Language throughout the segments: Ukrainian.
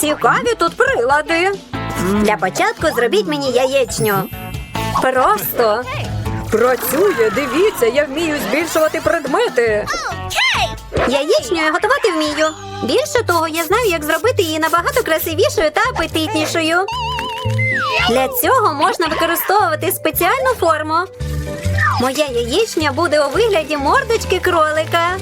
Цікаві тут прилади. Для початку зробіть мені яєчню. Просто. Працює, дивіться, я вмію збільшувати предмети. Яєчню я готувати вмію. Більше того, я знаю, як зробити її набагато красивішою та апетитнішою. Для цього можна використовувати спеціальну форму. Моя яєчня буде у вигляді мордочки кролика.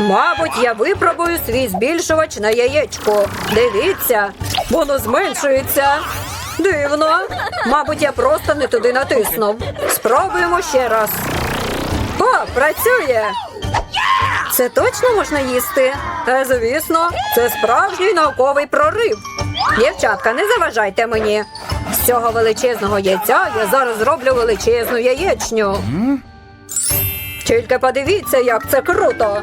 Мабуть, я випробую свій збільшувач на яєчко. Дивіться, воно зменшується. Дивно. Мабуть, я просто не туди натиснув. Спробуємо ще раз. О, працює. Це точно можна їсти? Та звісно, це справжній науковий прорив. Дівчатка, не заважайте мені. З цього величезного яйця я зараз зроблю величезну яєчню. Тільки подивіться, як це круто.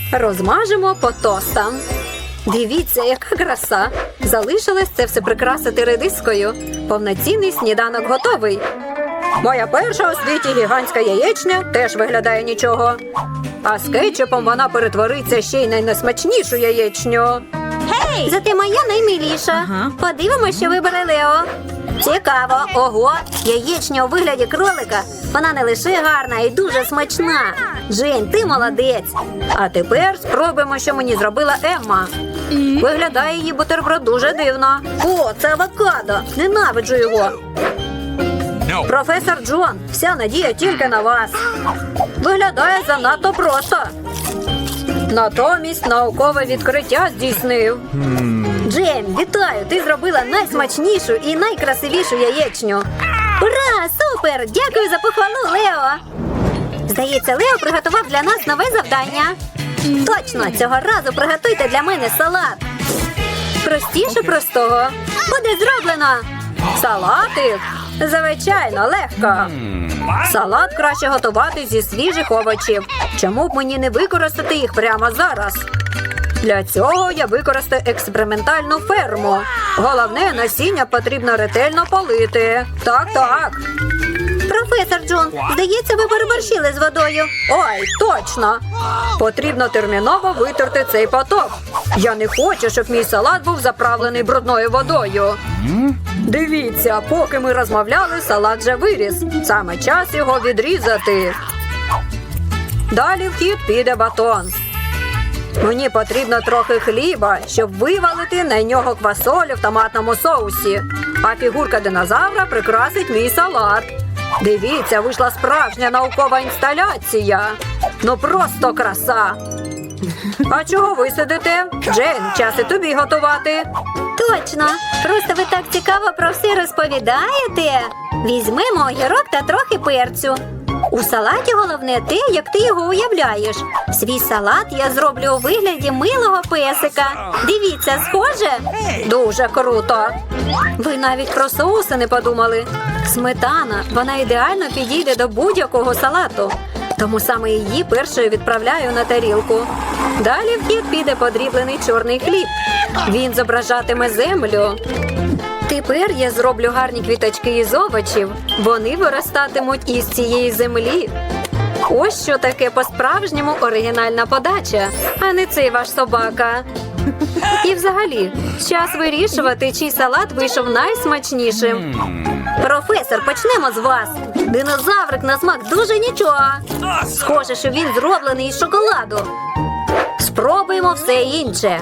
Розмажемо по тостам. Дивіться, яка краса! Залишилось це все прикрасити редискою. Повноцінний сніданок готовий. Моя перша у світі гігантська яєчня теж виглядає нічого. А з кетчупом вона перетвориться ще й на найсмачнішу яєчню. Гей! Зате моя наймиліша. Подивимося, що вибере Лео. Цікаво, ого, яєчня у вигляді кролика. Вона не лише гарна і дуже смачна. Джейн, ти молодець. А тепер спробуємо, що мені зробила Емма. Виглядає її бутерброд дуже дивно. О, це авокадо. Ненавиджу його. No. Професор Джон, вся надія тільки на вас. Виглядає занадто просто. Натомість наукове відкриття здійснив. Джейм, вітаю! Ти зробила найсмачнішу і найкрасивішу яєчню. Ура! Супер! Дякую за похвалу, Лео! Здається, Лео приготував для нас нове завдання. Точно, цього разу приготуйте для мене салат. Простіше простого. Буде зроблено. Салатик. Звичайно, легко. Салат краще готувати зі свіжих овочів. Чому б мені не використати їх прямо зараз? Для цього я використаю експериментальну ферму. Головне, насіння потрібно ретельно полити. Так, так. Професор Джон, здається, ви переборщили з водою. Ой, точно. Потрібно терміново витерти цей поток. Я не хочу, щоб мій салат був заправлений брудною водою. Дивіться, поки ми розмовляли, салат вже виріс. Саме час його відрізати. Далі в хід піде батон. Мені потрібно трохи хліба, щоб вивалити на нього квасолю в томатному соусі. А фігурка динозавра прикрасить мій салат. Дивіться, вийшла справжня наукова інсталяція. Ну просто краса. А чого ви сидите? Джейн, час і тобі готувати. Точно. Просто ви так цікаво про все розповідаєте. Візьмемо огірок та трохи перцю. У салаті головне те, як ти його уявляєш. Свій салат я зроблю у вигляді милого песика. Дивіться, схоже? Дуже круто. Ви навіть про соуси не подумали. Сметана, вона ідеально підійде до будь-якого салату. Тому саме її першою відправляю на тарілку. Далі в хід піде подріблений чорний хліб. Він зображатиме землю. Тепер я зроблю гарні квіточки із овочів. Вони виростатимуть із цієї землі. Ось що таке по-справжньому оригінальна подача, а не цей ваш собака. І взагалі, час вирішувати, чий салат вийшов найсмачнішим. Професор, почнемо з вас. Динозаврик на смак дуже нічого. Схоже, що він зроблений із шоколаду. Спробуємо все інше.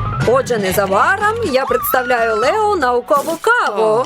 Отже, незабаром я представляю Лео наукову каву.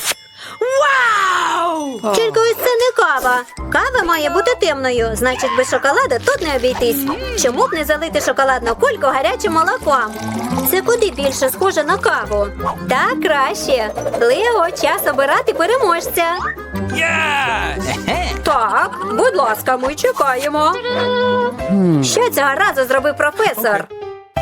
Вау! Тільки ось це не кава. Кава має бути темною, значить без шоколаду тут не обійтись. Чому б не залити шоколадну кульку гарячим молоком? Це куди більше схоже на каву. Так краще. Лео, час обирати переможця. Yeah! Так, будь ласка, ми чекаємо. Що цього разу зробив професор?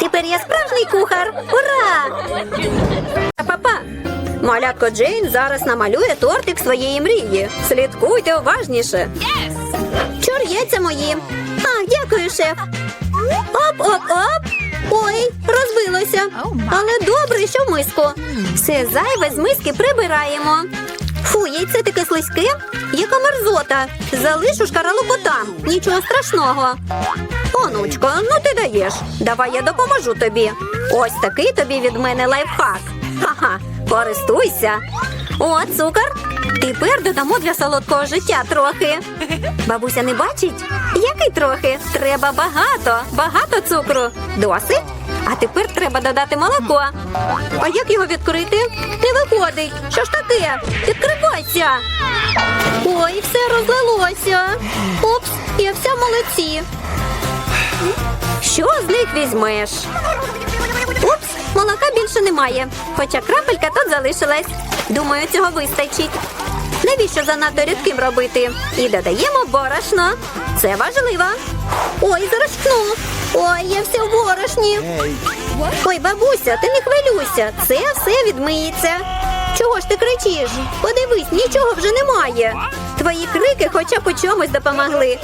Тепер я справжній кухар. Ура! Папа, малятко Джейн зараз намалює тортик своєї мрії. Слідкуйте уважніше. Яйця мої. А, дякую, шеф. Оп, оп, оп. Ой, розбилося. Але добре, що в миску. Все зайве з миски прибираємо. Фу, яйце таке слизьке. Яка мерзота. Залишу шкаралупу там. Нічого страшного. Онучко, ну ти даєш. Давай я допоможу тобі. Ось такий тобі від мене лайфхак. Ха-ха, користуйся. О, цукор. Тепер додамо для солодкого життя трохи. Бабуся не бачить? Який трохи? Треба багато, багато цукру. Досить? А тепер треба додати молоко. А як його відкрити? Не виходить. Що ж таке? Відкривайся. Ой, все розлилося. Упс, я вся в молоці. Що з них візьмеш? Упс, молока більше немає. Хоча крапелька тут залишилась. Думаю, цього вистачить. Навіщо занадто рідким робити? І додаємо борошно. Це важливо. Ой, зарочкну. Ой, я вся в борошні. Ой, бабуся, ти не хвилюйся. Це все відмиється. Чого ж ти кричиш? Подивись, нічого вже немає. Твої крики хоча б у чомусь допомогли.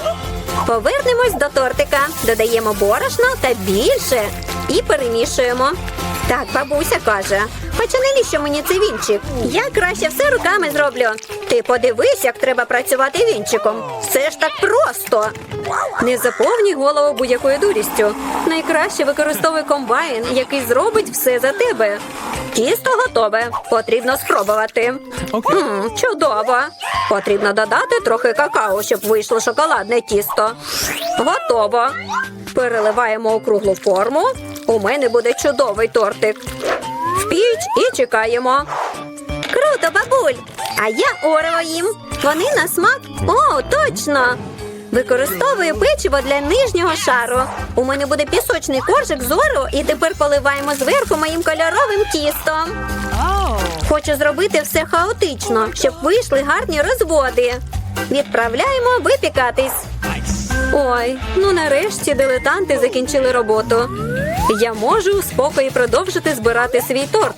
Повернемось до тортика, додаємо борошно та більше і перемішуємо. Так, бабуся каже. Хоча навіщо мені цей вінчик? Я краще все руками зроблю. Ти подивись, як треба працювати вінчиком. Все ж так просто. Не заповнюй голову будь-якою дурістю. Найкраще використовуй комбайн, який зробить все за тебе. Тісто готове. Потрібно спробувати. М, чудово. Потрібно додати трохи какао, щоб вийшло шоколадне тісто. Готово. Переливаємо у круглу форму. У мене буде чудовий тортик. В піч і чекаємо. Круто, бабуль! А я орео їм. Вони на смак. О, точно! Використовую печиво для нижнього шару. У мене буде пісочний коржик з орео і тепер поливаємо зверху моїм кольоровим тістом. Хочу зробити все хаотично, щоб вийшли гарні розводи. Відправляємо випікатись. Ой, ну нарешті дилетанти закінчили роботу. Я можу у спокої продовжити збирати свій торт.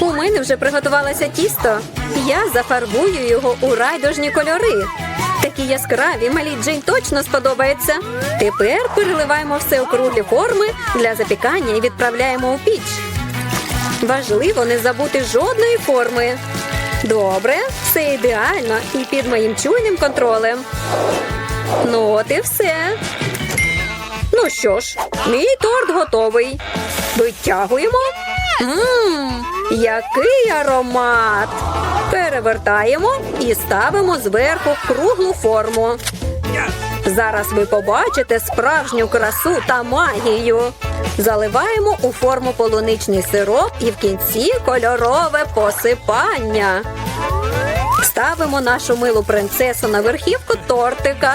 У мене вже приготувалося тісто. Я зафарбую його у райдужні кольори. Такі яскраві, малій Джейн точно сподобається. Тепер переливаємо все у круглі форми для запікання і відправляємо у піч. Важливо не забути жодної форми. Добре, все ідеально і під моїм чуйним контролем. Ну, от і все. Ну що ж, мій торт готовий. Витягуємо. Мм, який аромат! Перевертаємо і ставимо зверху круглу форму. Зараз ви побачите справжню красу та магію. Заливаємо у форму полуничний сироп і в кінці кольорове посипання. Ставимо нашу милу принцесу на верхівку тортика.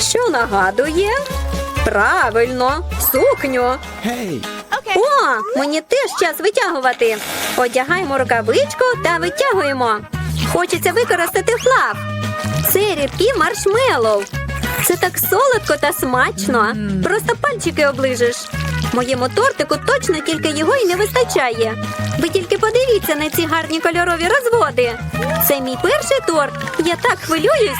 Що нагадує? Правильно, сукню. О, мені теж час витягувати. Одягаємо рукавичку та витягуємо. Хочеться використати флаг. Це рідкі маршмеллоу. Це так солодко та смачно. Просто пальчики оближеш. Моєму тортику точно тільки його і не вистачає. Ви тільки подивіться на ці гарні кольорові розводи. Це мій перший торт. Я так хвилююсь.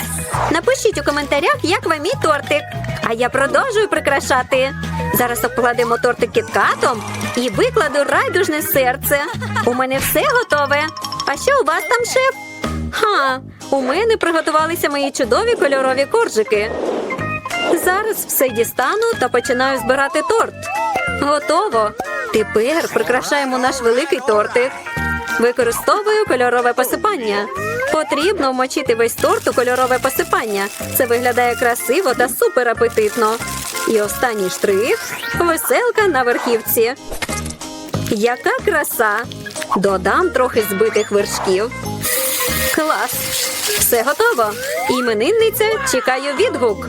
Напишіть у коментарях, як вам мій тортик. А я продовжую прикрашати. Зараз обкладемо тортик кіткатом і викладу райдужне серце. У мене все готове. А що у вас там, шеф? Ха, у мене приготувалися мої чудові кольорові коржики. Зараз все дістану та починаю збирати торт. Готово. Тепер прикрашаємо наш великий тортик. Використовую кольорове посипання. Потрібно вмочити весь торт у кольорове посипання. Це виглядає красиво та супер апетитно. І останній штрих веселка на верхівці. Яка краса! Додам трохи збитих вершків. Клас! Все готово. Іменинниця чекаю відгук.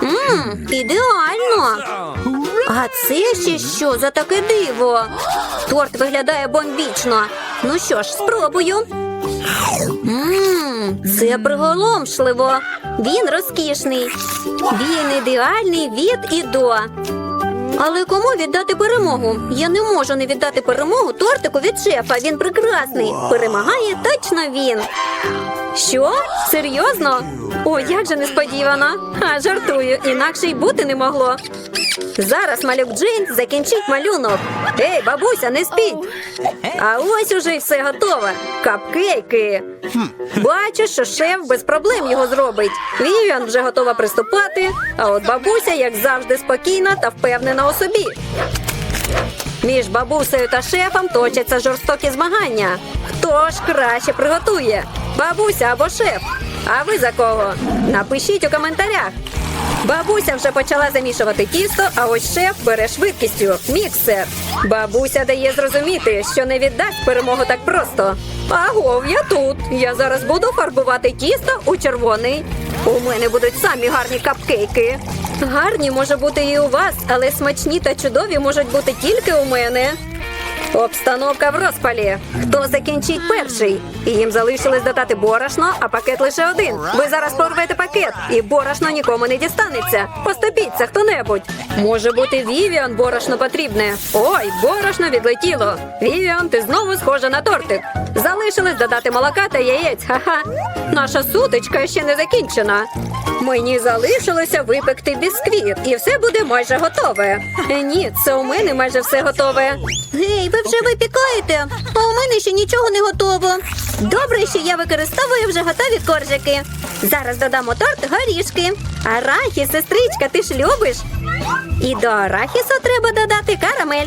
Мм, ідеально. А це ще що за таке диво? Торт виглядає бомбічно. Ну що ж, спробую. Мм, це приголомшливо. Він розкішний. Він ідеальний від і до. Але кому віддати перемогу? Я не можу не віддати перемогу тортику від шефа. Він прекрасний. Перемагає точно він. Що? Серйозно? О, як же несподівано. А жартую, інакше й бути не могло. Зараз малюк Джейн закінчить малюнок. Ей, бабуся, не спіть. А ось уже й все готове. Капкейки. Бачу, що шеф без проблем його зробить. Вівіан вже готова приступати, а от бабуся, як завжди, спокійна та впевнена у собі. Між бабусею та шефом точаться жорстокі змагання. Хто ж краще приготує? Бабуся або шеф? А ви за кого? Напишіть у коментарях. Бабуся вже почала замішувати тісто, а ось шеф бере швидкістю міксер. Бабуся дає зрозуміти, що не віддасть перемогу так просто. Агов, я тут. Я зараз буду фарбувати тісто у червоний. У мене будуть самі гарні капкейки. Гарні може бути і у вас, але смачні та чудові можуть бути тільки у мене. Обстановка в розпалі. Хто закінчить перший? І їм залишилось додати борошно, а пакет лише один. Ви зараз порвете пакет, і борошно нікому не дістанеться. Поступіться хто-небудь. Може бути, Вівіан борошно потрібне. Ой, борошно відлетіло. Вівіан, ти знову схожа на тортик. Залишилось додати молока та яєць. Ха-ха. Наша сутичка ще не закінчена. Мені залишилося випекти бісквіт, і все буде майже готове. Ні, це у мене майже все готове. Гей, ви вже випікаєте, а у мене ще нічого не готово. Добре, що я використовую вже готові коржики. Зараз додамо торт горішки. Арахіс, сестричка, ти ж любиш? І до арахісу треба додати карамель.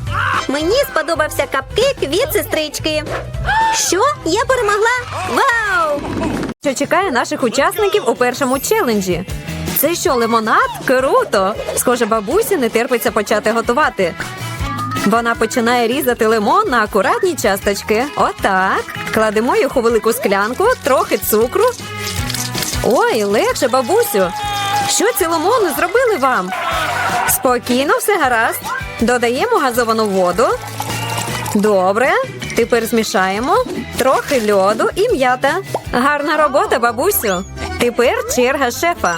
Мені сподобався капкейк від сестрички. Що? Я перемогла? Вау! Що чекає наших учасників у першому челенджі? Це що, лимонад? Круто! Схоже, бабусі не терпиться почати готувати. Вона починає різати лимон на акуратні часточки. Отак. Кладемо їх у велику склянку, трохи цукру. Ой, легше, бабусю. Що ці лимони зробили вам? Спокійно, все гаразд. Додаємо газовану воду. Добре. Тепер змішаємо трохи льоду і м'ята. Гарна робота, бабусю. Тепер черга шефа.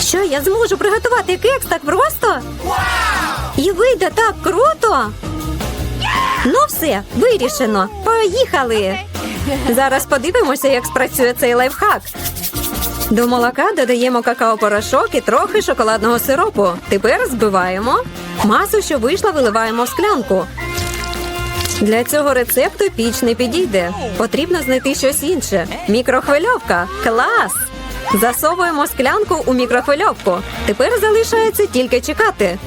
Що я зможу приготувати кекс так просто? І вийде так круто. Ну все, вирішено. Поїхали. Зараз подивимося, як спрацює цей лайфхак. До молока додаємо какао-порошок і трохи шоколадного сиропу. Тепер збиваємо. Масу, що вийшла, виливаємо в склянку. Для цього рецепту піч не підійде. Потрібно знайти щось інше. Мікрохвильовка. Клас! Засовуємо склянку у мікрохвильовку. Тепер залишається тільки чекати.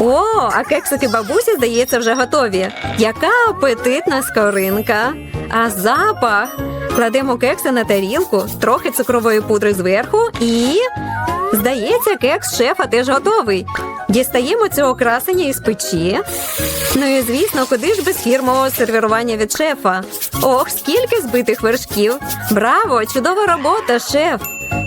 О, а кексики бабусі, здається, вже готові. Яка апетитна скоринка. А запах. Кладемо кекси на тарілку, трохи цукрової пудри зверху і. Здається, кекс шефа теж готовий. Дістаємо цього красення із печі. Ну і звісно, куди ж без фірмового сервірування від шефа. Ох, скільки збитих вершків. Браво! Чудова робота, шеф!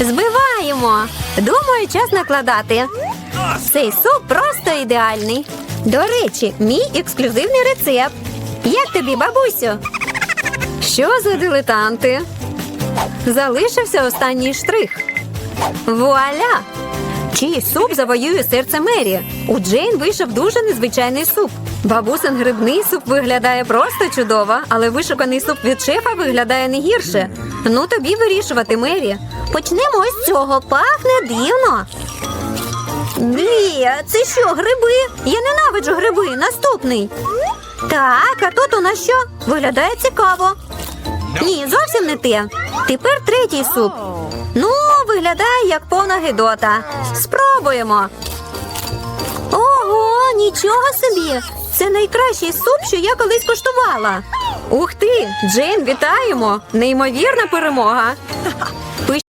Збиваємо! Думаю, час накладати. Цей суп просто ідеальний. До речі, мій ексклюзивний рецепт. Як тобі, бабусю? Що за дилетанти? Залишився останній штрих. Вуаля! Чий суп завоює серце Мері. У Джейн вийшов дуже незвичайний суп. Бабусин грибний суп виглядає просто чудово, але вишуканий суп від шефа виглядає не гірше. Ну тобі вирішувати, Мері. Почнемо з цього. Пахне дивно. Блі, це що, гриби? Я ненавиджу гриби. Наступний. Так, а тут у нас що? Виглядає цікаво. Ні, зовсім не те. Тепер третій суп. Ну, виглядає як повна гидота. Спробуємо. Ого, нічого собі! Це найкращий суп, що я колись коштувала. Ух ти, Джейн, вітаємо! Неймовірна перемога.